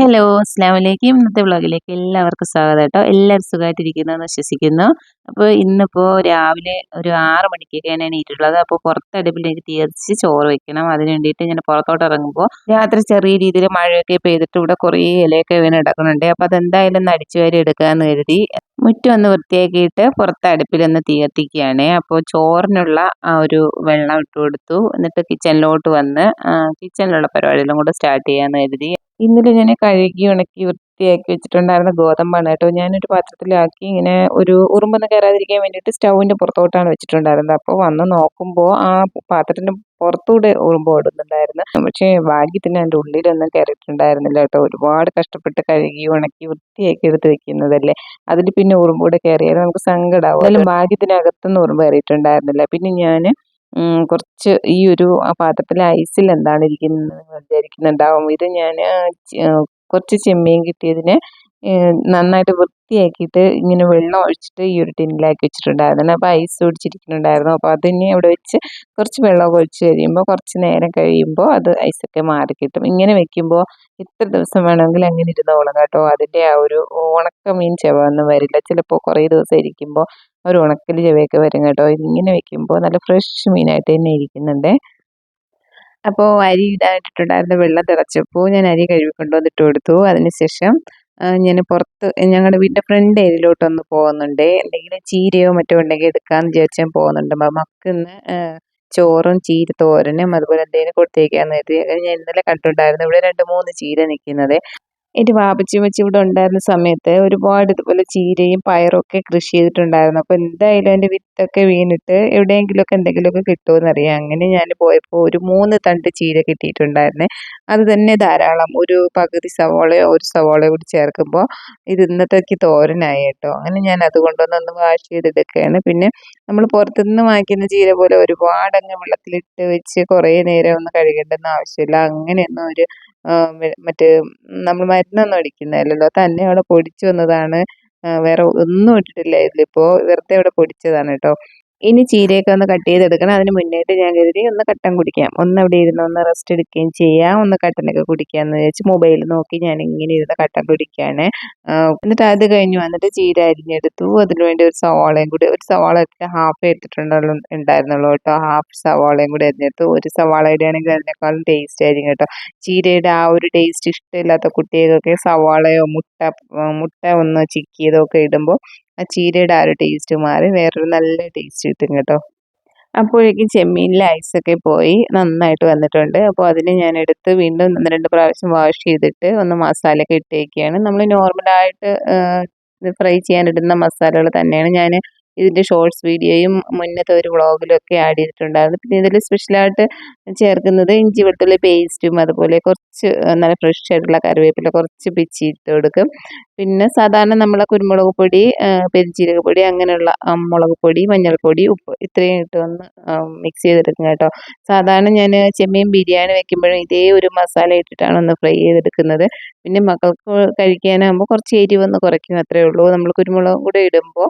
Hello അസ്സാം വലൈക്കും ഇന്നത്തെ വ്ളോഗിലേക്ക് എല്ലാവർക്കും സ്വാഗതം കേട്ടോ. എല്ലാവരും സുഖമായിട്ടിരിക്കുന്നു എന്ന് വിശ്വസിക്കുന്നു. അപ്പോൾ ഇന്നിപ്പോൾ രാവിലെ ഒരു ആറ് ഞാൻ എണീറ്റുള്ളത് അപ്പോൾ പുറത്തടുപ്പിൽ എനിക്ക് തീർച്ച് ചോറ് വെക്കണം. അതിന് വേണ്ടിയിട്ട് ഞാൻ പുറത്തോട്ട് ഇറങ്ങുമ്പോൾ രാത്രി ചെറിയ രീതിയിൽ മഴയൊക്കെ പെയ്തിട്ട് ഇവിടെ കുറേ ഇലയൊക്കെ വീണ് കിടക്കുന്നുണ്ട്. അപ്പോൾ അതെന്തായാലും ഒന്ന് അടിച്ചു വാരി എടുക്കാമെന്ന് കരുതി മുറ്റം ഒന്ന് വൃത്തിയാക്കിയിട്ട് പുറത്ത് അടുപ്പിൽ ഒന്ന് കത്തിക്കുകയാണ് അപ്പോൾ ചോറിനുള്ള ആ ഒരു വെള്ളം ഇട്ട് കൊടുത്തു. എന്നിട്ട് കിച്ചണിലോട്ട് വന്ന് കിച്ചണിലുള്ള പരിപാടികളും കൂടെ സ്റ്റാർട്ട് ചെയ്യാമെന്ന് കരുതി. ഇന്നലെ ഞാൻ കഴുകി ഉണക്കി വൃത്തിയാക്കി വെച്ചിട്ടുണ്ടായിരുന്ന ഗോതമ്പാണ് കേട്ടോ. ഞാനൊരു പാത്രത്തിലാക്കി ഇങ്ങനെ ഒരു ഉറുമ്പെന്ന് കയറാതിരിക്കാൻ വേണ്ടിയിട്ട് സ്റ്റൗവിന്റെ പുറത്തോട്ടാണ് വെച്ചിട്ടുണ്ടായിരുന്നത്. അപ്പോൾ വന്ന് നോക്കുമ്പോൾ ആ പാത്രത്തിന്റെ പുറത്തൂടെ ഉറുമ്പ് ഓടുന്നുണ്ടായിരുന്നു. പക്ഷേ ഭാഗ്യത്തിന് എന്റെ ഉള്ളിലൊന്നും കയറിയിട്ടുണ്ടായിരുന്നില്ല കേട്ടോ. ഒരുപാട് കഷ്ടപ്പെട്ട് കഴുകി ഉണക്കി വൃത്തിയാക്കി എടുത്ത് വെക്കുന്നതല്ലേ. അതിൽ പിന്നെ ഉറുമ്പൂടെ കയറിയാൽ നമുക്ക് സങ്കടമാവും അതിലും ഭാഗ്യത്തിനകത്തുനിന്ന് ഉറുമ്പ് കയറിയിട്ടുണ്ടായിരുന്നില്ല. പിന്നെ ഞാൻ കുറച്ച് ഈ ഒരു പാത്രത്തിൽ ഐസിൽ എന്താണ് ഇരിക്കുന്നത് വിചാരിക്കുന്നുണ്ടാവും. ഇത് ഞാൻ കുറച്ച് ചെമ്മീൻ കിട്ടിയതിനെ നന്നായിട്ട് വൃത്തിയാക്കിയിട്ട് ഇങ്ങനെ വെള്ളം ഒഴിച്ചിട്ട് ഈ ഒരു ടിന്നിലാക്കി വെച്ചിട്ടുണ്ടായിരുന്നു. അപ്പോൾ ഐസ് പിടിച്ചിരിക്കുന്നുണ്ടായിരുന്നു അപ്പോൾ അതിനെ അവിടെ വെച്ച് കുറച്ച് വെള്ളമൊക്കെ ഒഴിച്ച് കഴിയുമ്പോൾ കുറച്ച് നേരം കഴിയുമ്പോൾ അത് ഐസൊക്കെ മാറി കിട്ടും. ഇങ്ങനെ വെക്കുമ്പോൾ ഇത്ര ദിവസം വേണമെങ്കിൽ അങ്ങനെ ഇരുന്നോളും കേട്ടോ. അതിന്റെ ആ ഒരു ഉണക്ക മീൻ ചെവ ഒന്നും വരില്ല. ചിലപ്പോൾ കുറേ ദിവസം ഇരിക്കുമ്പോൾ ഒരു ഉണക്കൽ ചെവയൊക്കെ വരും കേട്ടോ. ഇങ്ങനെ വെക്കുമ്പോൾ നല്ല ഫ്രഷ് മീനായിട്ട് തന്നെ ഇരിക്കുന്നുണ്ട്. അപ്പോൾ അരി ഇടാനിട്ടിട്ടുണ്ടായിരുന്ന വെള്ളം തിളച്ചപ്പോൾ ഞാൻ അരി കഴുകി കൊണ്ടുവന്നിട്ട് കൊടുത്തു. അതിനുശേഷം ഞാൻ പുറത്ത് ഞങ്ങളുടെ വീടിന്റെ ഫ്രണ്ട് ഏരിയയിലോട്ടൊന്ന് പോകുന്നുണ്ട്. എന്തെങ്കിലും ചീരയോ മറ്റോ ഉണ്ടെങ്കിൽ എടുക്കാമെന്ന് വിചാരിച്ചാൽ പോകുന്നുണ്ട്. മക്കൾക്കിന്ന് ചോറും ചീര തോരനും അതുപോലെ എന്തെങ്കിലും കൊടുത്തേക്കാന്ന് കരുതി. ഞാൻ ഇന്നലെ കണ്ടിട്ടുണ്ടായിരുന്നു. ഇവിടെ രണ്ട് മൂന്ന് ചീര നിൽക്കുന്നത് എന്റെ വാപ്പച്ചി വെച്ച് ഇവിടെ ഉണ്ടായിരുന്ന സമയത്ത് ഒരുപാട് ഇതുപോലെ ചീരയും പയറും ഒക്കെ കൃഷി ചെയ്തിട്ടുണ്ടായിരുന്നു. അപ്പോൾ എന്തായാലും എന്റെ വിത്തൊക്കെ വീണിട്ട് എവിടെയെങ്കിലുമൊക്കെ എന്തെങ്കിലുമൊക്കെ കിട്ടുമെന്നറിയാം. അങ്ങനെ ഞാൻ പോയപ്പോൾ ഒരു മൂന്ന് തണ്ട് ചീര കിട്ടിയിട്ടുണ്ടായിരുന്നെ. അത് തന്നെ ധാരാളം. ഒരു പകുതി സവോളയോ ഒരു സവോളയോ കൂടി ചേർക്കുമ്പോൾ ഇത് ഇന്നത്തേക്ക് തോരനായി കേട്ടോ. അങ്ങനെ ഞാൻ അതുകൊണ്ടൊന്നൊന്ന് വാഷ് ചെയ്തെടുക്കുകയാണ്. പിന്നെ നമ്മൾ പുറത്തുനിന്ന് വാങ്ങിക്കുന്ന ചീര പോലെ ഒരുപാട് അങ്ങ് വെള്ളത്തിലിട്ട് വെച്ച് കുറേ നേരം ഒന്ന് കഴുകേണ്ടെന്ന് ആവശ്യമില്ല. അങ്ങനെയൊന്നും ഒരു മറ്റേ നമ്മൾ മരുന്നൊന്നും അടിക്കുന്നതല്ലല്ലോ. തന്നെ അവിടെ പൊടിച്ചു വന്നതാണ്. വേറെ ഒന്നും ഇട്ടിട്ടില്ല ഇതിലിപ്പോൾ വെറുതെ അവിടെ പൊടിച്ചതാണ് കേട്ടോ. ഇനി ചീരയൊക്കെ ഒന്ന് കട്ട് ചെയ്തെടുക്കണം അതിന് മുന്നേറ്റ് ഞാൻ കരുതി ഒന്ന് കട്ടൻ കുടിക്കാം. ഒന്ന് അവിടെ ഇരുന്ന് ഒന്ന് റെസ്റ്റ് എടുക്കുകയും ചെയ്യാം. ഒന്ന് കട്ടനൊക്കെ കുടിക്കാമെന്ന് വിചാരിച്ച് മൊബൈൽ നോക്കി ഞാൻ ഇങ്ങനെ ഇരുന്ന് കട്ടൻ കുടിക്കുകയാണ് എന്നിട്ട് അത് കഴിഞ്ഞ് വന്നിട്ട് ചീര അരിഞ്ഞെടുത്തു. അതിനുവേണ്ടി ഒരു സവാളയും കൂടി ഒരു സവാള ഹാഫ് എടുത്തിട്ടുണ്ടല്ലോ ഉണ്ടായിരുന്നുള്ളൂ കേട്ടോ. ഹാഫ് സവാളയും കൂടി അരിഞ്ഞെടുത്തു. ഒരു സവാള ഇടുകയാണെങ്കിൽ അതിനേക്കാളും ടേസ്റ്റ് ആയിരിക്കും കേട്ടോ. ചീരയുടെ ആ ഒരു ടേസ്റ്റ് ഇഷ്ടമില്ലാത്ത കുട്ടികൾക്കൊക്കെ സവാളയോ മുട്ട മുട്ട ഒന്ന് ചിക്കിയതൊക്കെ ഇടുമ്പോൾ ആ ചീരയുടെ ആ ഒരു ടേസ്റ്റ് മാറി വേറൊരു നല്ല ടേസ്റ്റ് കിട്ടും കേട്ടോ. അപ്പോഴേക്കും ചെമ്മീനിലെ ഐസൊക്കെ പോയി നന്നായിട്ട് വന്നിട്ടുണ്ട്. അപ്പോൾ അതിനെ ഞാൻ എടുത്ത് വീണ്ടും ഒന്ന് രണ്ട് പ്രാവശ്യം വാഷ് ചെയ്തിട്ട് ഒന്ന് മസാലയൊക്കെ ഇട്ടേക്കുകയാണ് നമ്മൾ നോർമലായിട്ട് ഫ്രൈ ചെയ്യാനിടുന്ന മസാലകൾ തന്നെയാണ്. ഞാൻ ഇതിന്റെ ഷോർട്സ് വീഡിയോയും മുന്നത്തെ ഒരു വ്ളോഗിലും ഒക്കെ ആഡ് ചെയ്തിട്ടുണ്ടായിരുന്നു. പിന്നെ ഇതിൽ സ്പെഷ്യലായിട്ട് ചേർക്കുന്നത് ഇഞ്ചി വെളുത്തുള്ളി പേസ്റ്റും അതുപോലെ കുറച്ച് നല്ല ഫ്രഷ് ആയിട്ടുള്ള കറിവേപ്പില കുറച്ച് പിച്ചി ഇട്ട് കൊടുക്കും. പിന്നെ സാധാരണ നമ്മളെ കുരുമുളക് പൊടി പെരിഞ്ചീരക പൊടി അങ്ങനെയുള്ള മുളക് പൊടി മഞ്ഞൾപ്പൊടി ഉപ്പ് ഇത്രയും ഇട്ട് ഒന്ന് മിക്സ് ചെയ്തെടുക്കും കേട്ടോ. സാധാരണ ഞാൻ ചെമ്മീൻ ബിരിയാണി വെക്കുമ്പോഴും ഇതേ ഒരു മസാല ഇട്ടിട്ടാണ് ഒന്ന് ഫ്രൈ ചെയ്തെടുക്കുന്നത്. പിന്നെ മക്കൾക്ക് കഴിക്കാനാകുമ്പോൾ കുറച്ച് എരിവൊന്ന് കുറയ്ക്കും അത്രേ ഉള്ളൂ. നമ്മൾ കുരുമുളകും കൂടെ ഇടുമ്പോൾ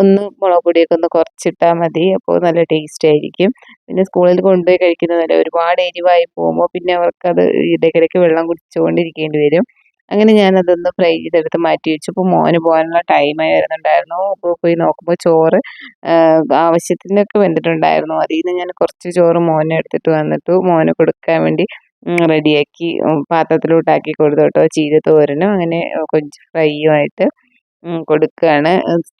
ഒന്ന് മുളക് പൊടിയൊക്കെ ഒന്ന് കുറച്ചിട്ടാൽ മതി. അപ്പോൾ നല്ല ടേസ്റ്റ് ആയിരിക്കും. പിന്നെ സ്കൂളിൽ കൊണ്ടുപോയി കഴിക്കുന്നതല്ല ഒരുപാട് എരിവായി പോകുമ്പോൾ പിന്നെ അവർക്കത് ഇടയ്ക്കിടയ്ക്ക് വെള്ളം കുടിച്ചുകൊണ്ടിരിക്കേണ്ടി വരും. അങ്ങനെ ഞാൻ ഞാനതൊന്ന് ഫ്രൈ ചെയ്തെടുത്ത് മാറ്റി വെച്ചു. അപ്പോൾ മോന് പോകാനുള്ള ടൈമായി വരുന്നുണ്ടായിരുന്നു. അപ്പോൾ പോയി നോക്കുമ്പോൾ ചോറ് ആവശ്യത്തിനൊക്കെ വെന്തിട്ടുണ്ടായിരുന്നു. അതിൽ നിന്ന് ഞാൻ കുറച്ച് ചോറ് മോനെ എടുത്തിട്ട് വന്നിട്ടു. മോന് കൊടുക്കാൻ വേണ്ടി റെഡിയാക്കി പാത്രത്തിലോട്ടാക്കി കൊടുത്തു കേട്ടോ. ചീര തോരനും അങ്ങനെ കൊഞ്ച് ഫ്രൈയുമായിട്ട്. കൊടുക്കുകയാണ്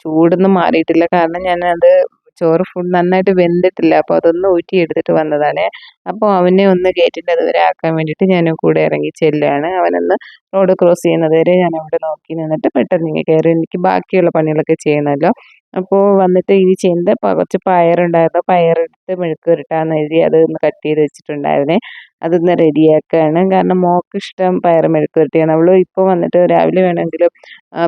ചൂടൊന്നും മാറിയിട്ടില്ല. കാരണം ഞാനത് ചോറ് ഫുൾ നന്നായിട്ട് വെന്തിട്ടില്ല. അപ്പോൾ അതൊന്ന് ഊറ്റി എടുത്തിട്ട് വന്നതാണ്. അപ്പോൾ അവനെ ഒന്ന് ഗേറ്റിന്റെ അതുവരെ ആക്കാൻ വേണ്ടിയിട്ട് ഞാൻ കൂടെ ഇറങ്ങി ചെല്ലുകയാണ് അവനൊന്ന് റോഡ് ക്രോസ് ചെയ്യുന്നത് വരെ ഞാൻ അവിടെ നോക്കി നിന്നിട്ട് പെട്ടെന്ന് ഇങ്ങനെ കയറി എനിക്ക് ബാക്കിയുള്ള പണികളൊക്കെ ചെയ്യണമല്ലോ. അപ്പോൾ വന്നിട്ട് ഇനി ചെയ്യുന്നത് കുറച്ച് പയറുണ്ടായിരുന്നു. പയറെടുത്ത് മെഴുക്ക് പുരട്ടാന്ന് എഴുതി അത് ഒന്ന് കട്ട് ചെയ്ത് വെച്ചിട്ടുണ്ടായിരുന്നേ. അതൊന്ന് റെഡിയാക്കുകയാണ് കാരണം മോക്ക് ഇഷ്ടം പയർ മെഴുക്ക് പുരട്ടിയാണ് അവൾ ഇപ്പോൾ വന്നിട്ട് രാവിലെ വേണമെങ്കിലും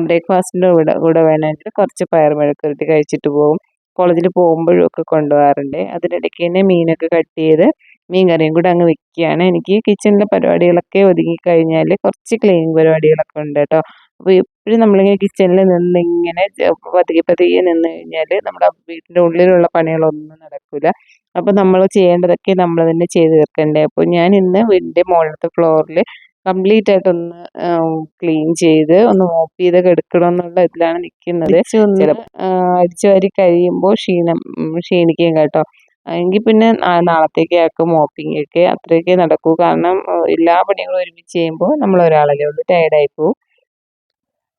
ബ്രേക്ക്ഫാസ്റ്റിന്റെ കൂടെ കൂടെ വേണമെങ്കിൽ കുറച്ച് പയർ മെഴുക്ക് പുരട്ടി കഴിച്ചിട്ട് പോകും കോളേജിൽ പോകുമ്പോഴും ഒക്കെ കൊണ്ടുപോകാറുണ്ട്. അതിനിടയ്ക്ക് തന്നെ മീനൊക്കെ കട്ട് ചെയ്ത് മീൻ കറിയും കൂടെ അങ്ങ് വെക്കുകയാണ്. എനിക്ക് കിച്ചണിലെ പരിപാടികളൊക്കെ ഒതുങ്ങി കഴിഞ്ഞാൽ കുറച്ച് ക്ലീനിങ് പരിപാടികളൊക്കെ ഉണ്ട് കേട്ടോ. അപ്പോൾ എപ്പോഴും നമ്മളിങ്ങനെ കിച്ചണിൽ നിന്ന് ഇങ്ങനെ പതിയെ പതിയെ നിന്ന് കഴിഞ്ഞാൽ നമ്മുടെ വീട്ടിന്റെ ഉള്ളിലുള്ള പണികളൊന്നും നടക്കില്ല. അപ്പോൾ നമ്മൾ ചെയ്യേണ്ടതൊക്കെ നമ്മൾ തന്നെ ചെയ്ത് തീർക്കണ്ടേ. അപ്പോൾ ഞാൻ ഇന്ന് വീടിന്റെ മുകളിലത്തെ ഫ്ലോറിൽ കംപ്ലീറ്റ് ആയിട്ടൊന്ന് ക്ലീൻ ചെയ്ത് ഒന്ന് മോപ്പ് ചെയ്ത് എടുക്കണം എന്നുള്ള ഇതിലാണ് നിൽക്കുന്നത് അടിച്ചു വാരി കഴിയുമ്പോൾ ക്ഷീണം ക്ഷീണിക്കുകയും കേട്ടോ. എങ്കിൽ പിന്നെ നാളത്തേക്ക് ആക്കും മോപ്പിംഗ് ഒക്കെ അത്രയൊക്കെ നടക്കൂ. കാരണം എല്ലാ പണികളും ഒരുമിച്ച് ചെയ്യുമ്പോൾ നമ്മൾ ഒരാളല്ലേ ഉള്ളൂ ടയർഡായി പോകും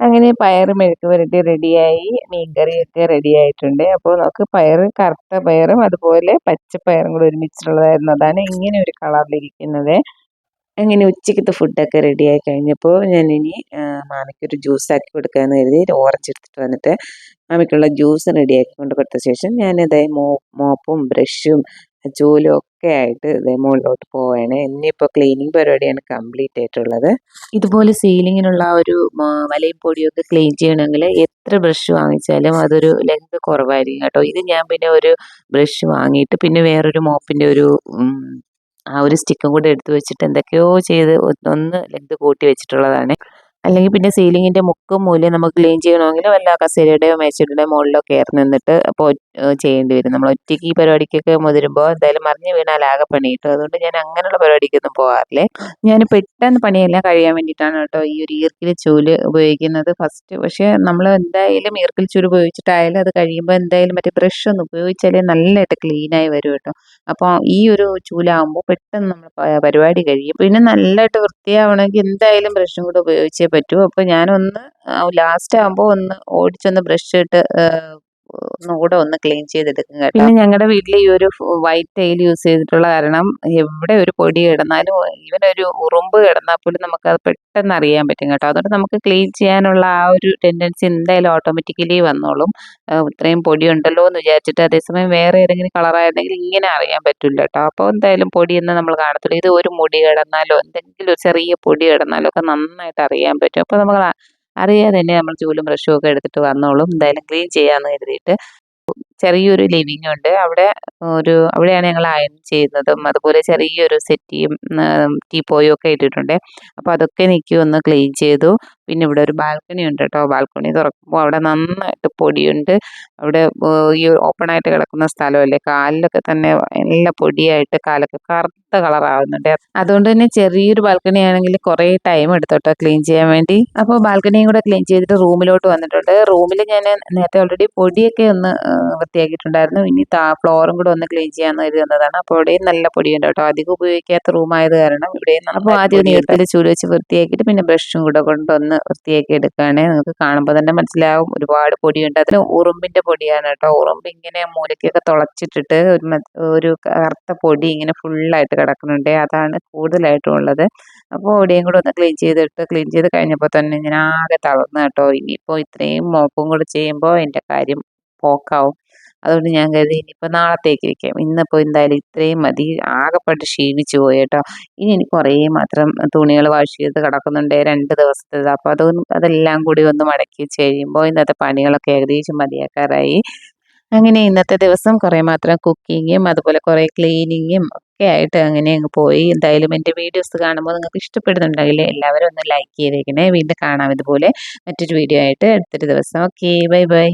അങ്ങനെ പയർ മെഴുക്ക് പുരട്ടി റെഡിയായി മീൻകറിയൊക്കെ റെഡി ആയിട്ടുണ്ട് അപ്പോൾ നമുക്ക് പയർ കറുത്ത പയറും അതുപോലെ പച്ചപ്പയറും കൂടെ ഒരുമിച്ചിട്ടുള്ളതായിരുന്നു അതാണ് ഇങ്ങനെ ഒരു കളറിലിരിക്കുന്നത്. അങ്ങനെ ഉച്ചക്കത്തെ ഫുഡൊക്കെ റെഡിയായി കഴിഞ്ഞപ്പോൾ ഞാനിനി ഇനി മാമിക്കൊരു ജ്യൂസ് ആക്കി കൊടുക്കാമെന്ന് കരുതി ഓറഞ്ച് എടുത്തിട്ട് വന്നിട്ട് മാമിക്കുള്ള ജ്യൂസ് റെഡിയാക്കി കൊണ്ട് കൊടുത്ത ശേഷം ഞാനിതേ മോ മോപ്പും ബ്രഷും ചൂലും ഒക്കെ ആയിട്ട് ഇതേ മുകളിലോട്ട് പോവുകയാണ് ഇനിയിപ്പോൾ ക്ലീനിങ് പരിപാടിയാണ് കംപ്ലീറ്റ് ആയിട്ടുള്ളത്. ഇതുപോലെ സീലിങ്ങിനുള്ള ഒരു വലയും പൊടിയൊക്കെ ക്ലീൻ ചെയ്യണമെങ്കിൽ എത്ര ബ്രഷ് വാങ്ങിച്ചാലും അതൊരു ലെങ്ത് കുറവായിരിക്കും കേട്ടോ. ഇത് ഞാൻ പിന്നെ ഒരു ബ്രഷ് വാങ്ങിയിട്ട് പിന്നെ വേറൊരു മോപ്പിന്റെ ഒരു ആ ഒരു സ്റ്റിക്കും കൂടെ എടുത്തു വെച്ചിട്ട് എന്തൊക്കെയോ ചെയ്ത് ഒന്ന് ലെങ്ത് കൂട്ടി വെച്ചിട്ടുള്ളതാണ്. അല്ലെങ്കിൽ പിന്നെ സീലിങ്ങിന്റെ മുക്കും മൂലയും നമുക്ക് ക്ലീൻ ചെയ്യണമെങ്കിൽ വല്ല കസേരയുടെയോ മേശയുടെയോ മുകളിലോ കയറി നിന്നിട്ട് അപ്പോൾ ചെയ്യേണ്ടി വരും. നമ്മൾ ഒറ്റയ്ക്ക് ഈ പരിപാടിക്കൊക്കെ മുതിരുമ്പോൾ എന്തായാലും മറിഞ്ഞു വീണാൽ ആകെ പണി കിട്ടും അതുകൊണ്ട് ഞാൻ അങ്ങനെയുള്ള പരിപാടിക്കൊന്നും പോകാറില്ലേ. ഞാൻ പെട്ടെന്ന് പണിയെല്ലാം കഴിയാൻ വേണ്ടിയിട്ടാണ് കേട്ടോ ഈ ഒരു ഈർക്കിൽ ചൂൽ ഉപയോഗിക്കുന്നത് ഫസ്റ്റ്. പക്ഷേ നമ്മൾ എന്തായാലും ഈർക്കിൽ ചൂൽ ഉപയോഗിച്ചിട്ടായാലും അത് കഴിയുമ്പോൾ എന്തായാലും മറ്റേ ബ്രഷ് ഒന്ന് ഉപയോഗിച്ചാലേ നല്ലതായിട്ട് ക്ലീനായി വരും കേട്ടോ. അപ്പോൾ ഈ ഒരു ചൂലാകുമ്പോൾ പെട്ടെന്ന് നമ്മൾ പരിപാടി കഴിയും. പിന്നെ നല്ലതായിട്ട് വൃത്തിയാവണമെങ്കിൽ എന്തായാലും ബ്രഷും കൂടെ ഉപയോഗിച്ചേ പറ്റൂ അപ്പോൾ ഞാനൊന്ന് ലാസ്റ്റ് ആകുമ്പോൾ ഒന്ന് ഓടിച്ചൊന്ന് ബ്രഷ് ഇട്ട് ഒന്നുകൂടെ ഒന്ന് ക്ലീൻ ചെയ്തെടുക്കും കേട്ടോ. പിന്നെ ഞങ്ങളുടെ വീട്ടിൽ ഈ ഒരു വൈറ്റ് ടൈൽ യൂസ് ചെയ്തിട്ടുള്ള കാരണം എവിടെ ഒരു പൊടി കിടന്നാലും ഈവൻ ഒരു ഉറുമ്പ് കിടന്നാൽ പോലും നമുക്ക് അത് പെട്ടെന്ന് അറിയാൻ പറ്റും കേട്ടോ. അതുകൊണ്ട് നമുക്ക് ക്ലീൻ ചെയ്യാനുള്ള ആ ഒരു ടെൻഡൻസി എന്തായാലും ഓട്ടോമാറ്റിക്കലി വന്നോളും. ഇത്രയും പൊടി ഉണ്ടല്ലോ എന്ന് വിചാരിച്ചിട്ട് അതേസമയം വേറെ ഏതെങ്കിലും കളറായിരുന്നെങ്കിൽ ഇങ്ങനെ അറിയാൻ പറ്റില്ല കേട്ടോ. അപ്പോൾ എന്തായാലും പൊടി പൊടിയൊന്നും നമ്മൾ കാണത്തില്ല. ഇത് ഒരു മുടി കിടന്നാലോ എന്തെങ്കിലും ഒരു ചെറിയ പൊടി കിടന്നാലോ ഒക്കെ നന്നായിട്ട് അറിയാൻ പറ്റും. അപ്പോൾ നമ്മൾ അറിയാതെ തന്നെ നമ്മൾ ചൂലും ബ്രഷും ഒക്കെ എടുത്തിട്ട് വന്നോളും. എന്തായാലും ക്ലീൻ ചെയ്യാമെന്ന് കരുതിയിട്ട് ചെറിയൊരു ലിവിങ് ഉണ്ട്. അവിടെ ഒരു അവിടെയാണ് ഞങ്ങൾ അയൺ ചെയ്യുന്നതും അതുപോലെ ചെറിയൊരു സെറ്റിയും ടീപ്പോയും ഒക്കെ ഇട്ടിട്ടുണ്ട്. അപ്പോൾ അതൊക്കെ എനിക്ക് ഒന്ന് ക്ലീൻ ചെയ്തു. പിന്നെ ഇവിടെ ഒരു ബാൽക്കണി ഉണ്ട് കേട്ടോ. ബാൽക്കണി തുറക്കുമ്പോൾ അവിടെ നന്നായിട്ട് പൊടിയുണ്ട്. അവിടെ ഈ ഓപ്പൺ ആയിട്ട് കിടക്കുന്ന സ്ഥലമല്ലേ? കാലിലൊക്കെ തന്നെ നല്ല പൊടിയായിട്ട് കാലൊക്കെ കറുത്ത കളറാവുന്നുണ്ട് അതുകൊണ്ട് തന്നെ ചെറിയൊരു ബാൽക്കണി ആണെങ്കിൽ കുറേ ടൈം എടുത്തോട്ടോ ക്ലീൻ ചെയ്യാൻ വേണ്ടി. അപ്പോൾ ബാൽക്കണിയും കൂടെ ക്ലീൻ ചെയ്തിട്ട് റൂമിലോട്ട് വന്നിട്ടുണ്ട്. റൂമിൽ ഞാൻ നേരത്തെ ഓൾറെഡി പൊടിയൊക്കെ ഒന്ന് വൃത്തിയാക്കിയിട്ടുണ്ടായിരുന്നു. ഇനി താ ഫ്ലോറും കൂടെ ഒന്ന് ക്ലീൻ ചെയ്യാമെന്ന് കരുതി വന്നതാണ് അപ്പോൾ ഇവിടെയും നല്ല പൊടിയുണ്ട് കേട്ടോ. അധികം ഉപയോഗിക്കാത്ത റൂമായത് കാരണം ഇവിടെയും അപ്പോൾ ആദ്യം നീർത്തിൽ ചൂട് വെച്ച് വൃത്തിയാക്കിയിട്ട് പിന്നെ ബ്രഷും കൂടെ വൃത്തിയാക്കി എടുക്കുകയാണ് നിങ്ങൾക്ക് കാണുമ്പോൾ തന്നെ മനസ്സിലാവും. ഒരുപാട് പൊടിയുണ്ട്. അതിന് ഉറുമ്പിന്റെ പൊടിയാണ് കേട്ടോ. ഉറുമ്പ് ഇങ്ങനെ മൂലയ്ക്കൊക്കെ തുളച്ചിട്ടിട്ട് ഒരു ഒരു കറുത്ത പൊടി ഇങ്ങനെ ഫുള്ളായിട്ട് കിടക്കുന്നുണ്ട്. അതാണ് കൂടുതലായിട്ടും ഉള്ളത് അപ്പോൾ ഒടിയും കൂടെ ഒന്ന് ക്ലീൻ ചെയ്തിട്ട് ക്ലീൻ ചെയ്ത് കഴിഞ്ഞപ്പോൾ തന്നെ ഞാൻ ആകെ തളർന്നു കേട്ടോ. ഇനിയിപ്പോൾ ഇത്രയും മോപ്പും കൂടെ ചെയ്യുമ്പോൾ എന്റെ കാര്യം പോക്കാവും. അതുകൊണ്ട് ഞാൻ കരുതി ഇനിയിപ്പോൾ നാളത്തേക്ക് വെക്കാം. ഇന്നിപ്പോൾ എന്തായാലും ഇത്രയും മതി. ആകെപ്പെട്ട് ക്ഷീണിച്ചു പോയി കേട്ടോ. ഇനി എനിക്ക് കുറേ മാത്രം തുണികൾ വാഷ് ചെയ്ത് കിടക്കുന്നുണ്ട് രണ്ട് ദിവസത്തേത് അപ്പോൾ അത് അതെല്ലാം കൂടി ഒന്ന് മടക്കി വെച്ച് കഴിയുമ്പോൾ ഇന്നത്തെ പണികളൊക്കെ ഏകദേശം മതിയാക്കാറായി. അങ്ങനെ ഇന്നത്തെ ദിവസം കുറേ മാത്രം കുക്കിങ്ങും അതുപോലെ കുറേ ക്ലീനിങ്ങും ഒക്കെ ആയിട്ട് അങ്ങനെ അങ്ങ് പോയി. എന്തായാലും എന്റെ വീഡിയോസ് കാണുമ്പോൾ നിങ്ങൾക്ക് ഇഷ്ടപ്പെടുന്നുണ്ടെങ്കിൽ എല്ലാവരും ഒന്ന് ലൈക്ക് ചെയ്തേക്കണേ. വീണ്ടും കാണാം ഇതുപോലെ മറ്റൊരു വീഡിയോ ആയിട്ട് അടുത്തൊരു ദിവസം. Okay bye bye